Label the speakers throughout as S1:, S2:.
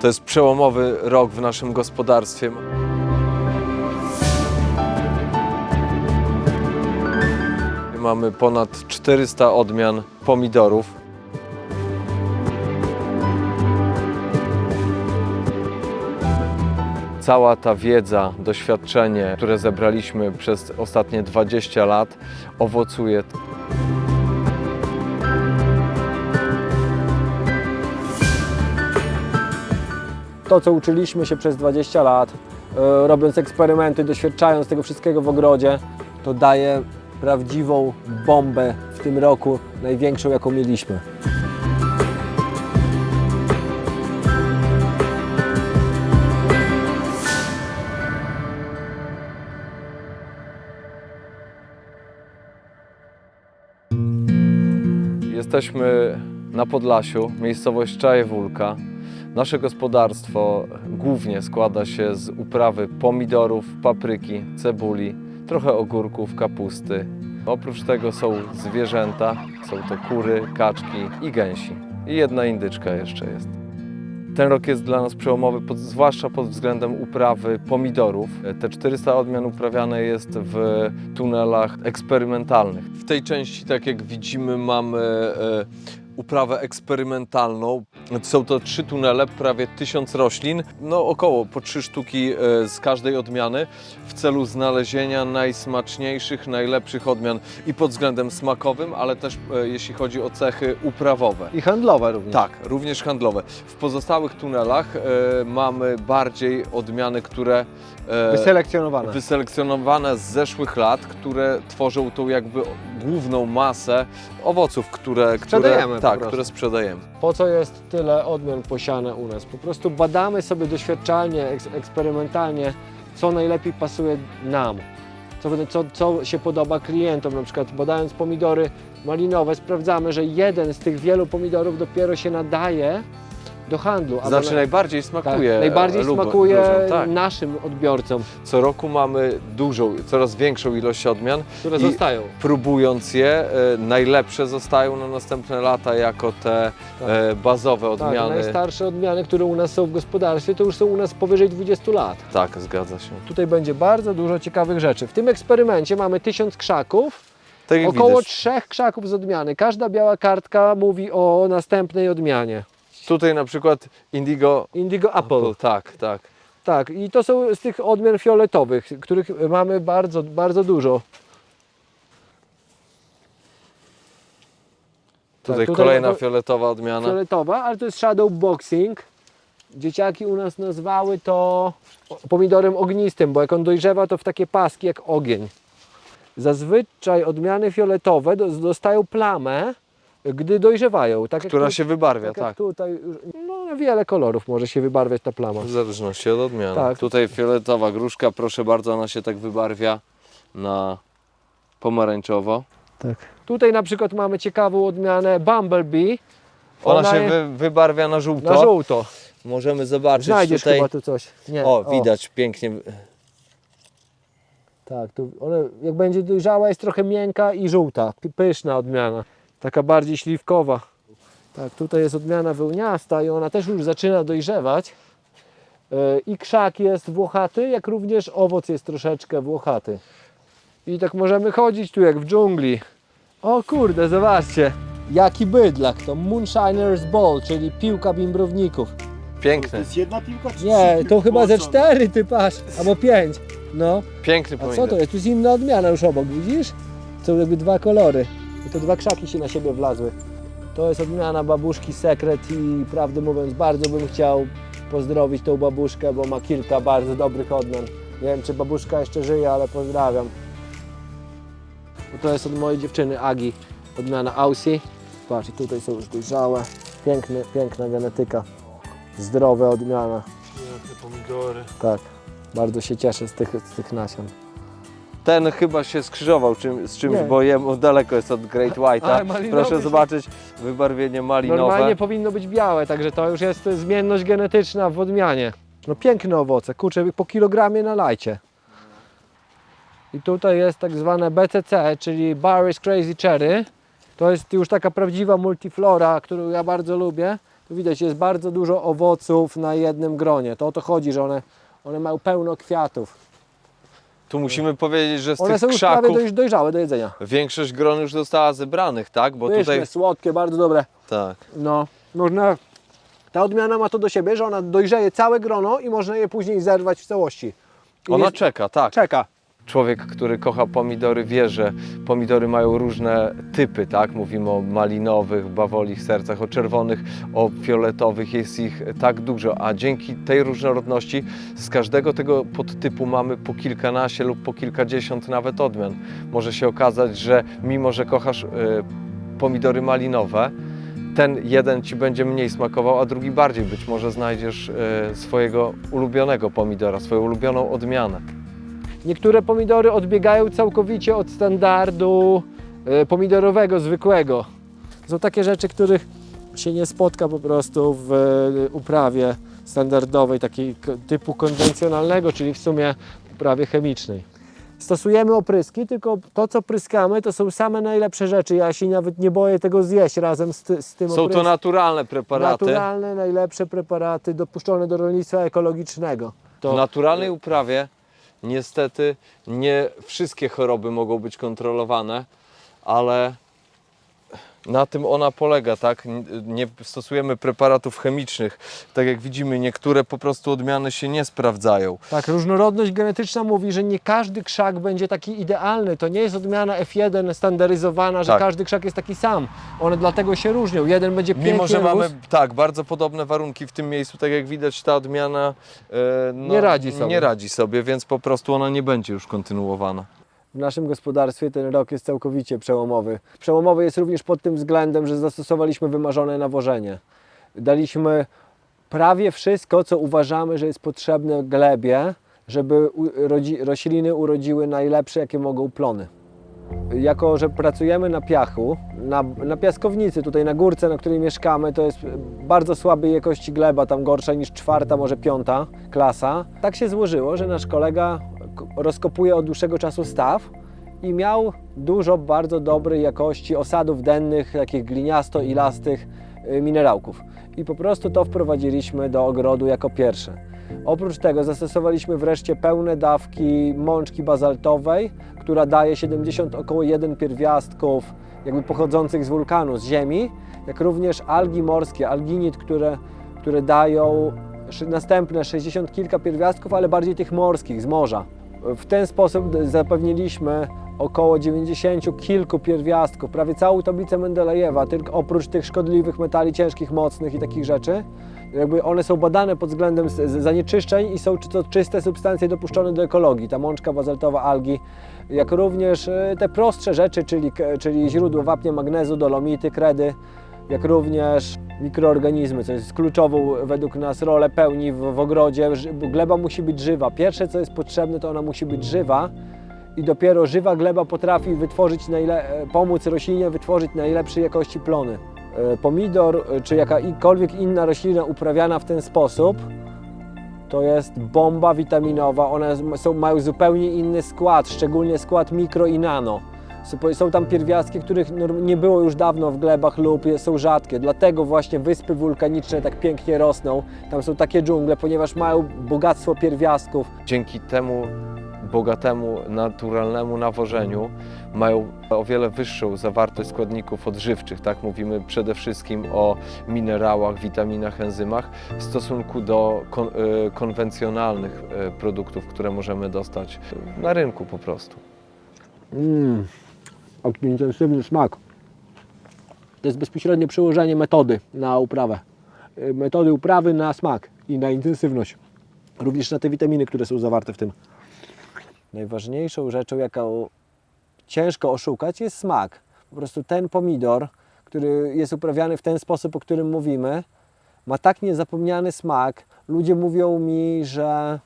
S1: To jest przełomowy rok w naszym gospodarstwie. Mamy ponad 400 odmian pomidorów. Cała ta wiedza, doświadczenie, które zebraliśmy przez ostatnie 20 lat, owocuje
S2: To, co uczyliśmy się przez 20 lat, e, robiąc eksperymenty, doświadczając tego wszystkiego w ogrodzie, to daje prawdziwą bombę w tym roku, największą jaką mieliśmy.
S1: Jesteśmy na Podlasiu, miejscowość Czajewólka. Nasze gospodarstwo głównie składa się z uprawy pomidorów, papryki, cebuli, trochę ogórków, kapusty. Oprócz tego są zwierzęta, są to kury, kaczki i gęsi. I jedna indyczka jeszcze jest. Ten rok jest dla nas przełomowy, pod, zwłaszcza pod względem uprawy pomidorów. Te 400 odmian uprawiane jest w tunelach eksperymentalnych. W tej części, tak jak widzimy, mamy e, uprawę eksperymentalną. Są to trzy tunele, prawie tysiąc roślin, no około po trzy sztuki e, z każdej odmiany w celu znalezienia najsmaczniejszych, najlepszych odmian i pod względem smakowym, ale też e, jeśli chodzi o cechy uprawowe.
S2: I handlowe również.
S1: Tak, również handlowe. W pozostałych tunelach e, mamy bardziej odmiany, które
S2: Wyselekcjonowane.
S1: wyselekcjonowane z zeszłych lat, które tworzą tą jakby główną masę owoców, które,
S2: Sprzedajemy
S1: które,
S2: po
S1: tak, które sprzedajemy.
S2: Po co jest tyle odmian posiane u nas? Po prostu badamy sobie doświadczalnie, eks- eksperymentalnie, co najlepiej pasuje nam. Co, co, co się podoba klientom, na przykład badając pomidory malinowe, sprawdzamy, że jeden z tych wielu pomidorów dopiero się nadaje do handlu. albo
S1: Znaczy
S2: na-
S1: najbardziej
S2: tak,
S1: smakuje
S2: najbardziej
S1: lubo-
S2: smakuje
S1: ludziom, tak.
S2: naszym odbiorcom,
S1: Co roku mamy dużą, coraz większą ilość odmian.
S2: które
S1: I-
S2: zostają.
S1: Próbując je, e, najlepsze zostają na następne lata jako te
S2: Tak.
S1: e, bazowe
S2: Tak,
S1: odmiany.
S2: najstarsze odmiany, które u nas są w gospodarstwie, to już są u nas powyżej 20 lat.
S1: Tak, zgadza się.
S2: Tutaj będzie bardzo dużo ciekawych rzeczy. W tym eksperymencie mamy tysiąc krzaków,
S1: Tak jak
S2: około
S1: widać,
S2: trzech krzaków z odmiany. Każda biała kartka mówi o następnej odmianie.
S1: Tutaj na przykład Indigo
S2: Indigo Apple.
S1: Tak, tak.
S2: Tak, i to są z tych odmian fioletowych, których mamy bardzo, bardzo dużo.
S1: Tutaj,
S2: tutaj
S1: kolejna
S2: to-
S1: fioletowa odmiana.
S2: Fioletowa, ale to jest shadow boxing. Dzieciaki u nas nazwały to pomidorem ognistym, bo jak on dojrzewa, to w takie paski jak ogień. Zazwyczaj odmiany fioletowe do- dostają plamę, gdy dojrzewają. Tak jak
S1: Która
S2: tu-
S1: się wybarwia,
S2: tak.
S1: Tak.
S2: tutaj, no na wiele kolorów może się wybarwiać ta plama.
S1: W zależności od odmiany.
S2: Tak.
S1: Tutaj fioletowa gruszka, proszę bardzo, ona się tak wybarwia na pomarańczowo.
S2: Tak. Tutaj na przykład mamy ciekawą odmianę Bumblebee.
S1: Ona, się
S2: je-
S1: wy, wybarwia na żółto.
S2: na żółto.
S1: Możemy zobaczyć
S2: Znajdziesz
S1: tutaj.
S2: chyba tu coś. Nie.
S1: O, widać pięknie.
S2: Tak, tu one, jak będzie dojrzała, jest trochę miękka i żółta, py- pyszna odmiana, taka bardziej śliwkowa. Tak, tutaj jest odmiana wełniasta i ona też już zaczyna dojrzewać. Yy, I krzak jest włochaty, jak również owoc jest troszeczkę włochaty. I tak możemy chodzić tu jak w dżungli. O kurde, zobaczcie, jaki bydlak to Moonshiner's Ball, czyli piłka bimbrowników.
S1: Piękny,
S3: jest jedna piłka czy
S2: Nie, to chyba ze cztery ty patrz, albo pięć. No.
S1: piękny
S2: A co
S1: pomidor.
S2: to jest? Tu jest inna odmiana już obok, widzisz? Są jakby dwa kolory. I to dwa krzaki się na siebie wlazły. To jest odmiana babuszki Sekret i prawdę mówiąc bardzo bym chciał pozdrowić tą babuszkę, bo ma kilka bardzo dobrych odmian. Nie wiem czy babuszka jeszcze żyje, ale pozdrawiam. Bo to jest od mojej dziewczyny Agi, odmiana Aussie. Patrz, tutaj są już dojrzałe. Piękny, piękna genetyka. Zdrowe odmiana.
S1: Piękne pomidory.
S2: Tak, bardzo się cieszę z tych, z tych nasion.
S1: Ten chyba się skrzyżował czym, z czymś,
S2: Nie.
S1: bo jemu daleko jest od Great White'a.
S2: malinowy
S1: Proszę
S2: się-
S1: zobaczyć wybarwienie malinowe.
S2: Normalnie powinno być białe, także to już jest zmienność genetyczna w odmianie. No piękne owoce, kurczę, po kilogramie na lajcie. I tutaj jest tak zwane BCC, czyli Barry's Crazy Cherry. To jest już taka prawdziwa multiflora, którą ja bardzo lubię. Tu widać, jest bardzo dużo owoców na jednym gronie. To o to chodzi, że one, one mają pełno kwiatów.
S1: Tu musimy powiedzieć, że z
S2: One
S1: tych
S2: są już prawie
S1: krzaków
S2: doj, dojrzałe do jedzenia.
S1: większość gron już została zebranych, tak? Bo
S2: Pyszne,
S1: tutaj...
S2: słodkie, bardzo dobre.
S1: Tak.
S2: No, można... Ta odmiana ma to do siebie, że ona dojrzeje całe grono i można je później zerwać w całości. I
S1: Ona
S2: jest-
S1: czeka, tak.
S2: czeka.
S1: Człowiek, który kocha pomidory, wie, że pomidory mają różne typy, tak? Mówimy o malinowych, bawolich sercach, o czerwonych, o fioletowych, jest ich tak dużo, a dzięki tej różnorodności z każdego tego podtypu mamy po kilkanaście lub po kilkadziesiąt nawet odmian. Może się okazać, że mimo, że kochasz y, pomidory malinowe, ten jeden Ci będzie mniej smakował, a drugi bardziej. Być może znajdziesz y, swojego ulubionego pomidora, swoją ulubioną odmianę.
S2: Niektóre pomidory odbiegają całkowicie od standardu e, pomidorowego, zwykłego. Są takie rzeczy, których się nie spotka po prostu w e, uprawie standardowej, takiej typu konwencjonalnego, czyli w sumie uprawie chemicznej. Stosujemy opryski, tylko to, co pryskamy, to są same najlepsze rzeczy. Ja się nawet nie boję tego zjeść razem z, ty, z tym
S1: Są to naturalne preparaty.
S2: Naturalne, najlepsze preparaty dopuszczone do rolnictwa ekologicznego.
S1: W naturalnej uprawie niestety nie wszystkie choroby mogą być kontrolowane, ale na tym ona polega, tak? Nie stosujemy preparatów chemicznych. Tak jak widzimy, niektóre po prostu odmiany się nie sprawdzają.
S2: Tak, różnorodność genetyczna mówi, że nie każdy krzak będzie taki idealny. To nie jest odmiana F1 standaryzowana, że
S1: Tak.
S2: każdy krzak jest taki sam. One dlatego się różnią. Jeden będzie pięknie
S1: Mimo, że mamy tak, bardzo podobne warunki w tym miejscu, tak jak widać, ta odmiana e, no,
S2: Nie radzi sobie.
S1: nie radzi sobie, więc po prostu ona nie będzie już kontynuowana.
S2: W naszym gospodarstwie ten rok jest całkowicie przełomowy. Przełomowy jest również pod tym względem, że zastosowaliśmy wymarzone nawożenie. Daliśmy prawie wszystko, co uważamy, że jest potrzebne glebie, żeby rośliny urodziły najlepsze, jakie mogą plony. Jako, że pracujemy na piachu, na, na piaskownicy, tutaj na górce, na której mieszkamy, to jest bardzo słabej jakości gleba, tam gorsza niż czwarta, może piąta klasa. Tak się złożyło, że nasz kolega rozkopuje od dłuższego czasu staw i miał dużo bardzo dobrej jakości osadów dennych, takich gliniasto-ilastych y, minerałków. I po prostu to wprowadziliśmy do ogrodu jako pierwsze. Oprócz tego zastosowaliśmy wreszcie pełne dawki mączki bazaltowej, która daje 70 około 1 pierwiastków jakby pochodzących z wulkanu, z ziemi, jak również algi morskie, alginit, które, które dają następne 60 kilka pierwiastków, ale bardziej tych morskich, z morza. W ten sposób zapewniliśmy około 90 kilku pierwiastków, prawie całą tablicę Mendelejewa, tylko oprócz tych szkodliwych metali ciężkich, mocnych i takich rzeczy. Jakby one są badane pod względem zanieczyszczeń i są to czyste substancje dopuszczone do ekologii, ta mączka bazaltowa, algi, jak również e, te prostsze rzeczy, czyli, czyli źródło wapnia, magnezu, dolomity, kredy, jak również mikroorganizmy, co jest kluczową według nas rolę pełni w, w ogrodzie. Gleba musi być żywa. Pierwsze, co jest potrzebne, to ona musi być żywa i dopiero żywa gleba potrafi wytworzyć e, pomóc roślinie wytworzyć najlepszej jakości plony. E, Pomidor e, czy jakakolwiek inna roślina uprawiana w ten sposób to jest bomba witaminowa. One są, mają zupełnie inny skład, szczególnie skład mikro i nano. Są- tam pierwiastki, których nie było już dawno w glebach lub są rzadkie. Dlatego właśnie wyspy wulkaniczne tak pięknie rosną. Tam są takie dżungle, ponieważ mają bogactwo pierwiastków.
S1: Dzięki temu bogatemu, naturalnemu nawożeniu mają o wiele wyższą zawartość składników odżywczych, tak? Mówimy przede wszystkim o minerałach, witaminach, enzymach w stosunku do kon, y, konwencjonalnych y, produktów, które możemy dostać na rynku po prostu.
S2: Mmm, intensywny smak. To jest bezpośrednie przełożenie metody na uprawę. Y, Metody uprawy na smak i na intensywność. Również na te witaminy, które są zawarte w tym. Najważniejszą rzeczą, jaką ciężko oszukać, jest smak. Po prostu ten pomidor, który jest uprawiany w ten sposób, o którym mówimy, ma tak niezapomniany smak. Ludzie mówią mi, że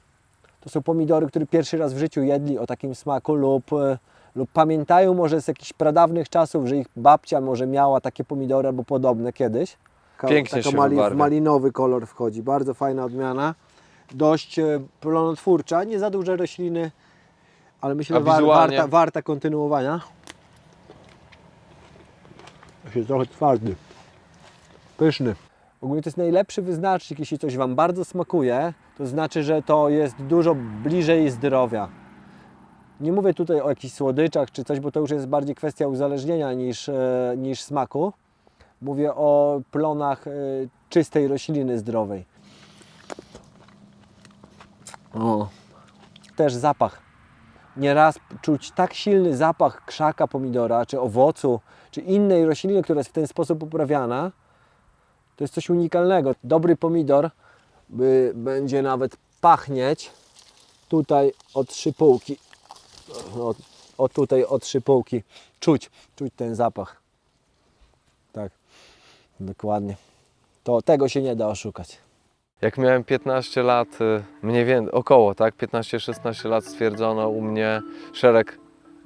S2: to są pomidory, które pierwszy raz w życiu jedli o takim smaku lub, e, lub pamiętają może z jakichś pradawnych czasów, że ich babcia może miała takie pomidory albo podobne kiedyś.
S1: Pięknie
S2: taka
S1: się
S2: mali, w malinowy kolor wchodzi, bardzo fajna odmiana. Dość e, plonotwórcza, nie za duże rośliny, ale myślę, że war, warta, warta kontynuowania. Jest trochę twardy, pyszny. Ogólnie to jest najlepszy wyznacznik, jeśli coś Wam bardzo smakuje, to znaczy, że to jest dużo bliżej zdrowia. Nie mówię tutaj o jakichś słodyczach czy coś, bo to już jest bardziej kwestia uzależnienia niż, e, niż smaku. Mówię o plonach e, czystej rośliny zdrowej. O, też zapach. Nieraz czuć tak silny zapach krzaka pomidora, czy owocu, czy innej rośliny, która jest w ten sposób uprawiana. To jest coś unikalnego. Dobry pomidor by, będzie nawet pachnieć tutaj od szypułki. O, o tutaj od szypułki. Czuć, czuć ten zapach. Tak, dokładnie. To tego się nie da oszukać.
S1: Jak miałem 15 lat, y, mniej więcej, około, tak, 15-16 lat stwierdzono u mnie szereg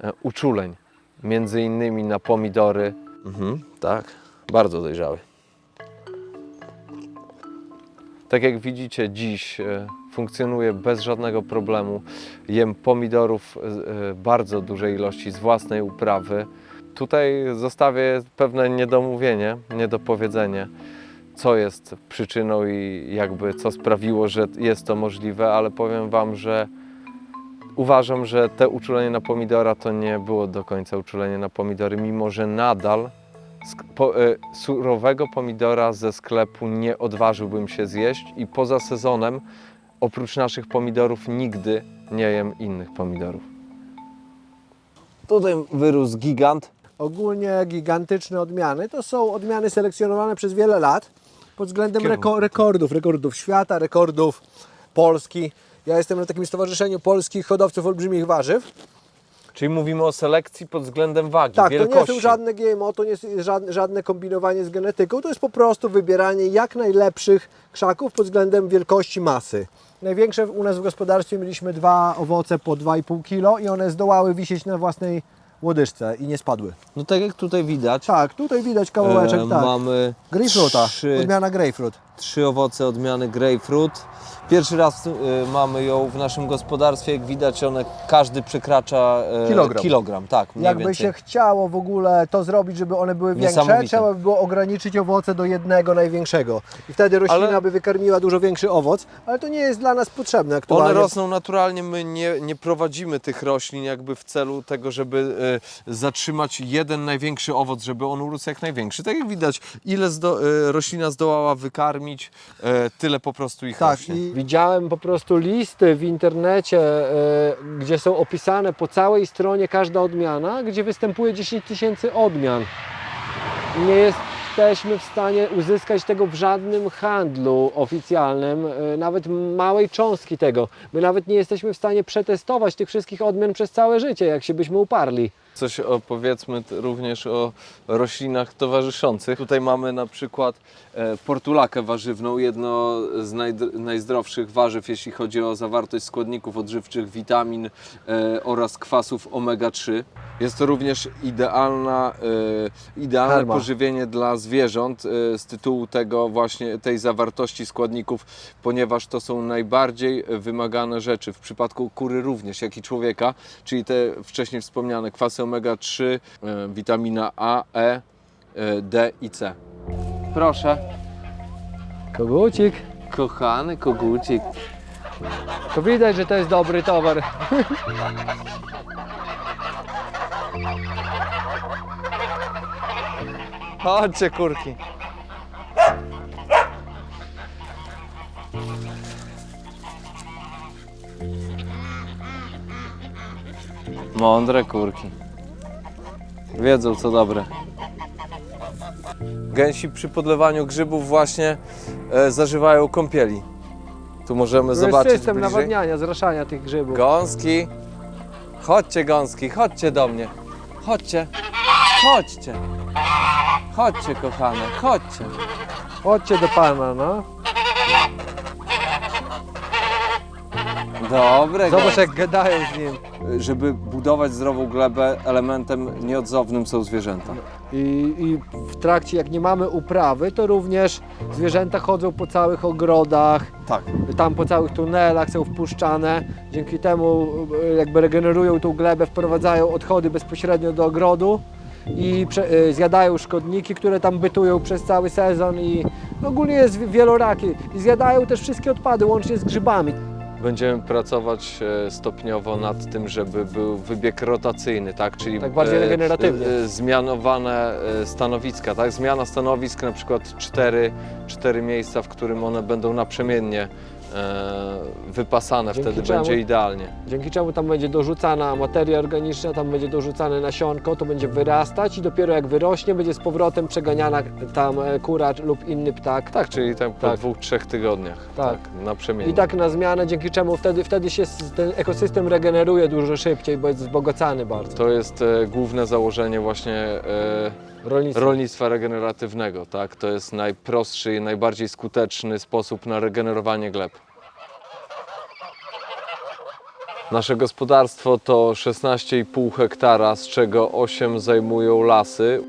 S1: e, uczuleń, między innymi na pomidory. Mhm, tak, bardzo dojrzały. Tak jak widzicie, dziś e, funkcjonuję bez żadnego problemu. Jem pomidorów e, e, bardzo dużej ilości z własnej uprawy. Tutaj zostawię pewne niedomówienie, niedopowiedzenie co jest przyczyną i jakby co sprawiło, że jest to możliwe, ale powiem Wam, że uważam, że te uczulenie na pomidora to nie było do końca uczulenie na pomidory, mimo że nadal po, e, surowego pomidora ze sklepu nie odważyłbym się zjeść i poza sezonem oprócz naszych pomidorów nigdy nie jem innych pomidorów. Tutaj wyrósł gigant.
S2: Ogólnie gigantyczne odmiany to są odmiany selekcjonowane przez wiele lat pod względem reko- rekordów, rekordów świata, rekordów Polski. Ja jestem na takim stowarzyszeniu polskich hodowców olbrzymich warzyw.
S1: Czyli mówimy o selekcji pod względem wagi,
S2: Tak, to
S1: wielkości.
S2: nie są żadne GMO, to nie jest żadne, żadne kombinowanie z genetyką, to jest po prostu wybieranie jak najlepszych krzaków pod względem wielkości masy. Największe u nas w gospodarstwie mieliśmy dwa owoce po 2,5 kg i one zdołały wisieć na własnej łodyżce i nie spadły.
S1: No tak jak tutaj widać,
S2: Tak, tutaj widać kawałeczek,
S1: e,
S2: tak.
S1: mamy
S2: Grapefruita,
S1: trzy,
S2: odmiana grapefruit.
S1: Trzy owoce odmiany grapefruit. Pierwszy raz e, mamy ją w naszym gospodarstwie, jak widać one, każdy przekracza e,
S2: Kilogram.
S1: kilogram tak, mniej
S2: Jakby
S1: więcej.
S2: się chciało w ogóle to zrobić, żeby one były większe,
S1: Niesamowite.
S2: trzeba by było ograniczyć owoce do jednego największego. I wtedy roślina
S1: Ale-
S2: by wykarmiła dużo większy owoc, ale to nie jest dla nas potrzebne aktualnie.
S1: One rosną naturalnie, my nie, nie prowadzimy tych roślin jakby w celu tego, żeby e, zatrzymać jeden największy owoc, żeby on urósł jak największy. Tak jak widać, ile zdo, e, roślina zdołała wykarmić, e, tyle po prostu ich
S2: Tak,
S1: rośnie.
S2: i widziałem po prostu listy w internecie, e, gdzie są opisane po całej stronie każda odmiana, gdzie występuje 10 tysięcy odmian. Nie jesteśmy w stanie uzyskać tego w żadnym handlu oficjalnym, e, nawet małej cząstki tego. My nawet nie jesteśmy w stanie przetestować tych wszystkich odmian przez całe życie, jak się byśmy uparli.
S1: Coś opowiedzmy również o roślinach towarzyszących. Tutaj mamy na przykład e, portulakę warzywną, jedno z najzdrowszych warzyw, jeśli chodzi o zawartość składników odżywczych, witamin e, oraz kwasów omega-3. Jest to również idealna, e, idealne
S2: Karma.
S1: pożywienie dla zwierząt z tytułu tego właśnie tej zawartości składników, ponieważ to są najbardziej wymagane rzeczy w przypadku kury również, jak i człowieka, czyli te wcześniej wspomniane kwasy omega-3, e, witamina A, E, e, D i C. Proszę,
S2: Kogucik,
S1: kochany kogucik.
S2: to widać, że to jest dobry towar.
S1: Chodźcie kurki. Mądre kurki. Wiedzą co dobre. Gęsi przy podlewaniu grzybów właśnie e, zażywają kąpieli. Tu możemy
S2: To jest
S1: zobaczyć
S2: system
S1: bliżej.
S2: nawadniania, zraszania tych grzybów.
S1: Gąski. Chodźcie gąski, chodźcie do mnie. Chodźcie. Chodźcie. Chodźcie kochane, chodźcie.
S2: Chodźcie do pana, no.
S1: Dobre
S2: Zobacz jak gadają z nim.
S1: Żeby budować zdrową glebę, elementem nieodzownym są zwierzęta.
S2: I, I w trakcie, jak nie mamy uprawy, to również zwierzęta chodzą po całych ogrodach,
S1: Tak.
S2: tam po całych tunelach są wpuszczane. Dzięki temu e, jakby regenerują tą glebę, wprowadzają odchody bezpośrednio do ogrodu i prze, e, zjadają szkodniki, które tam bytują przez cały sezon i ogólnie jest wieloraki i zjadają też wszystkie odpady, łącznie z grzybami.
S1: Będziemy pracować e, stopniowo nad tym, żeby był wybieg rotacyjny, tak? Czyli
S2: Tak bardziej regeneratywnie.
S1: e, e, zmianowane stanowiska, tak? Zmiana stanowisk, na przykład cztery, cztery miejsca, w którym one będą naprzemiennie wypasane,
S2: Dzięki
S1: wtedy
S2: czemu-
S1: będzie idealnie.
S2: Dzięki czemu tam będzie dorzucana materia organiczna, tam będzie dorzucane nasionko, to będzie wyrastać i dopiero jak wyrośnie, będzie z powrotem przeganiana tam e, kura lub inny ptak.
S1: Tak, czyli tam po
S2: Tak.
S1: dwóch, trzech tygodniach,
S2: Tak.
S1: tak, naprzemiennie.
S2: I tak na zmianę, dzięki czemu wtedy, wtedy się s- ten ekosystem regeneruje dużo szybciej, bo jest wzbogacany bardzo.
S1: To jest e, główne założenie właśnie e,
S2: Rolnictwo.
S1: rolnictwa regeneratywnego, tak? To jest najprostszy i najbardziej skuteczny sposób na regenerowanie gleb. Nasze gospodarstwo to 16,5 hektara, z czego 8 zajmują lasy.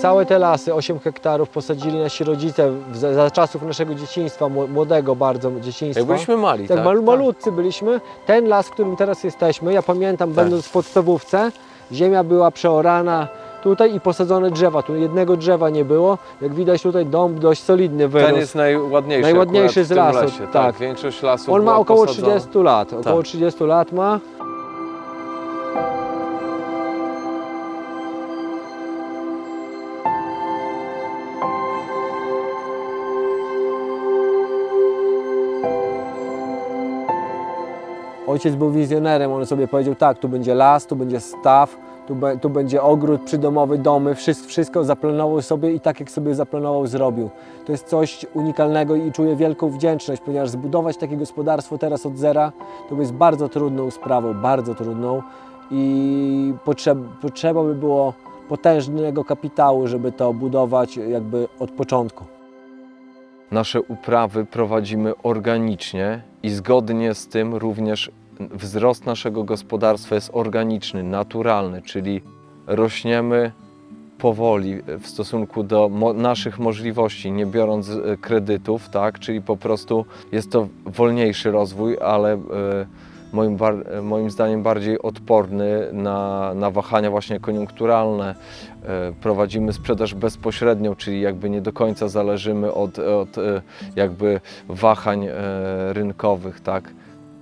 S2: Całe te lasy, 8 hektarów, posadzili nasi rodzice za, za czasów naszego dzieciństwa, mło- młodego bardzo dzieciństwa.
S1: Jak byliśmy mali,
S2: Tak,
S1: tak?
S2: malu, malutcy byliśmy. Ten las, w którym teraz jesteśmy, ja pamiętam,
S1: Tak.
S2: będąc w podstawówce, ziemia była przeorana tutaj i posadzone drzewa. Tu jednego drzewa nie było. Jak widać tutaj dąb dość solidny wyrósł.
S1: Ten jest najładniejszy.
S2: Najładniejszy z lasu,
S1: Lesie, tak.
S2: tak.
S1: Większość lasów
S2: On ma około
S1: posadzona.
S2: 30 lat. Około
S1: Tak.
S2: 30 lat ma. Ojciec był wizjonerem, on sobie powiedział tak, tu będzie las, tu będzie staw, tu, be, tu będzie ogród przydomowy, domy, wszystko, wszystko zaplanował sobie i tak jak sobie zaplanował, zrobił. To jest coś unikalnego i czuję wielką wdzięczność, ponieważ zbudować takie gospodarstwo teraz od zera to jest bardzo trudną sprawą, bardzo trudną i potrzeb, potrzeba by było potężnego kapitału, żeby to budować jakby od początku.
S1: Nasze uprawy prowadzimy organicznie i zgodnie z tym również wzrost naszego gospodarstwa jest organiczny, naturalny, czyli rośniemy powoli w stosunku do mo- naszych możliwości, nie biorąc e, kredytów, tak? Czyli po prostu jest to wolniejszy rozwój, ale e, moim, moim zdaniem bardziej odporny na, na wahania właśnie koniunkturalne. E, Prowadzimy sprzedaż bezpośrednią, czyli jakby nie do końca zależymy od, od e, jakby wahań e, rynkowych, tak?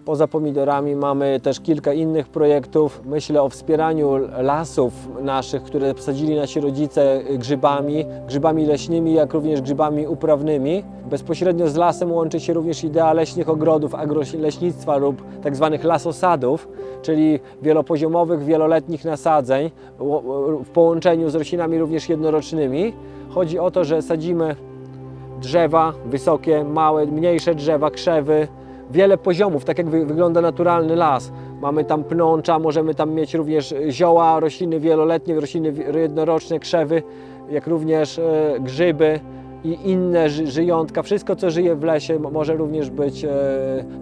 S2: Poza pomidorami mamy też kilka innych projektów. Myślę o wspieraniu lasów naszych, które posadzili nasi rodzice grzybami, grzybami leśnymi, jak również grzybami uprawnymi. Bezpośrednio z lasem łączy się również idea leśnych ogrodów, agroleśnictwa lub tak zwanych lasosadów, czyli wielopoziomowych, wieloletnich nasadzeń w połączeniu z roślinami również jednorocznymi. Chodzi o to, że sadzimy drzewa wysokie, małe, mniejsze drzewa, krzewy, wiele poziomów, tak jak wy, wygląda naturalny las. Mamy tam pnącza, możemy tam mieć również zioła, rośliny wieloletnie, rośliny jednoroczne, krzewy, jak również e, grzyby i inne ży, żyjątka. Wszystko, co żyje w lesie, może również być, e,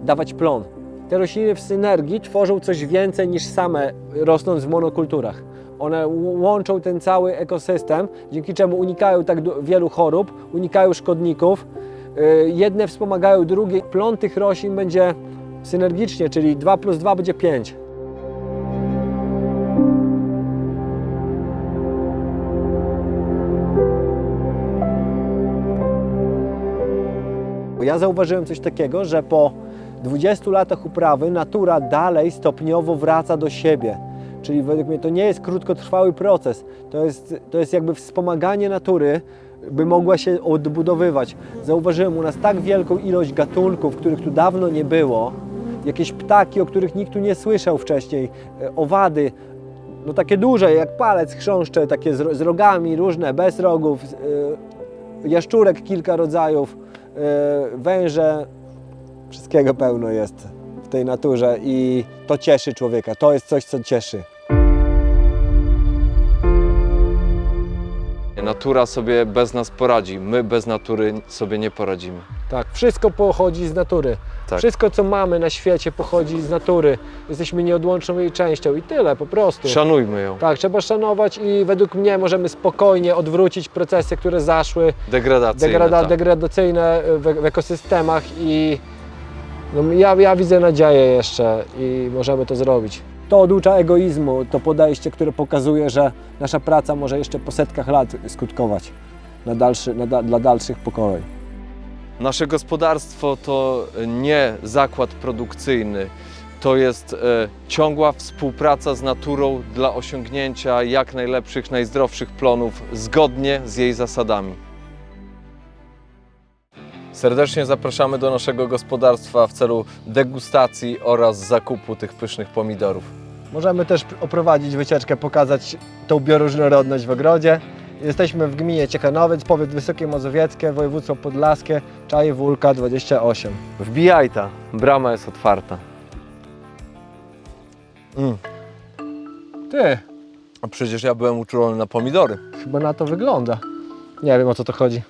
S2: dawać plon. Te rośliny w synergii tworzą coś więcej niż same rosnąc w monokulturach. One łączą ten cały ekosystem, dzięki czemu unikają tak wielu chorób, unikają szkodników. Y, Jedne wspomagają drugie. Plon tych roślin będzie synergicznie, czyli 2 plus 2 będzie 5. Ja zauważyłem coś takiego, że po 20 latach uprawy natura dalej stopniowo wraca do siebie. Czyli według mnie to nie jest krótkotrwały proces, to jest, to jest jakby wspomaganie natury, by mogła się odbudowywać. Zauważyłem u nas tak wielką ilość gatunków, których tu dawno nie było, jakieś ptaki, o których nikt tu nie słyszał wcześniej, e, owady, no takie duże, jak palec chrząszcze, takie z, ro- z rogami, różne, bez rogów, e, jaszczurek kilka rodzajów, e, węże, wszystkiego pełno jest w tej naturze i to cieszy człowieka, to jest coś, co cieszy.
S1: Natura sobie bez nas poradzi. My bez natury sobie nie poradzimy.
S2: Tak, wszystko pochodzi z natury.
S1: Tak.
S2: Wszystko, co mamy na świecie, pochodzi z natury. Jesteśmy nieodłączną jej częścią i tyle, po prostu.
S1: Szanujmy ją.
S2: Tak, trzeba szanować i według mnie możemy spokojnie odwrócić procesy, które zaszły,
S1: Degradacyjne.
S2: degrada,
S1: tak.
S2: degradacyjne w, w ekosystemach i no, ja, ja widzę nadzieję jeszcze i możemy to zrobić. To oducza egoizmu, to podejście, które pokazuje, że nasza praca może jeszcze po setkach lat skutkować na dalszy, na da, dla dalszych pokoleń.
S1: Nasze gospodarstwo to nie zakład produkcyjny. To jest e, ciągła współpraca z naturą dla osiągnięcia jak najlepszych, najzdrowszych plonów zgodnie z jej zasadami. Serdecznie zapraszamy do naszego gospodarstwa w celu degustacji oraz zakupu tych pysznych pomidorów.
S2: Możemy też oprowadzić wycieczkę, pokazać tą bioróżnorodność w ogrodzie. Jesteśmy w gminie Ciechanowiec, powiat Wysokie Mazowieckie, województwo podlaskie, Czaje Wólka 28.
S1: Wbijaj ta, brama jest otwarta. Mm,
S2: Ty,
S1: a przecież ja byłem uczulony na pomidory.
S2: chyba na to wygląda. Nie wiem o co to chodzi.